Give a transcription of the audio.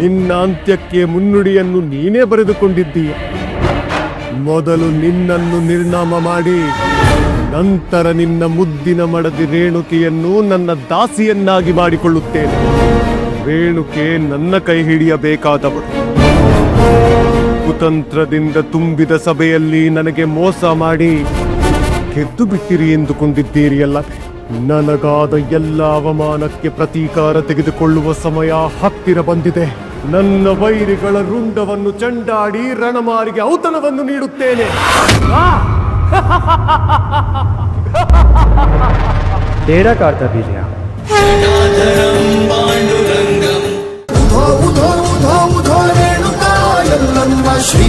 ನಿನ್ನ ಅಂತ್ಯಕ್ಕೆ ಮುನ್ನುಡಿಯನ್ನು ನೀನೇ ಬರೆದುಕೊಂಡಿದ್ದೀಯ. ಮೊದಲು ನಿನ್ನನ್ನು ನಿರ್ನಾಮ ಮಾಡಿ, ನಂತರ ನಿನ್ನ ಮುದ್ದಿನ ಮಡದಿ ರೇಣುಕೆಯನ್ನು ನನ್ನ ದಾಸಿಯನ್ನಾಗಿ ಮಾಡಿಕೊಳ್ಳುತ್ತೇನೆ. ರೇಣುಕೆ ನನ್ನ ಕೈ ಹಿಡಿಯಬೇಕಾದವಳು. ಕುತಂತ್ರದಿಂದ ತುಂಬಿದ ಸಭೆಯಲ್ಲಿ ನನಗೆ ಮೋಸ ಮಾಡಿ ಗೆದ್ದು ಬಿಟ್ಟಿರಿ ಎಂದುಕೊಂಡಿದ್ದೀರಿ ಅಲ್ಲವೇ ನನಗಾದ ಎಲ್ಲ ಅವಮಾನಕ್ಕೆ ಪ್ರತೀಕಾರ ತೆಗೆದುಕೊಳ್ಳುವ ಸಮಯ ಹತ್ತಿರ ಬಂದಿದೆ. ನನ್ನ ವೈರಿಗಳ ರುಂಡವನ್ನು ಚಂಡಾಡಿ ರಣಮಾರಿಗೆ ಔತಣವನ್ನು ನೀಡುತ್ತೇನೆ ತೇರ ಕಾರ್ತವೀರ್ಯ ಶ್ರೀ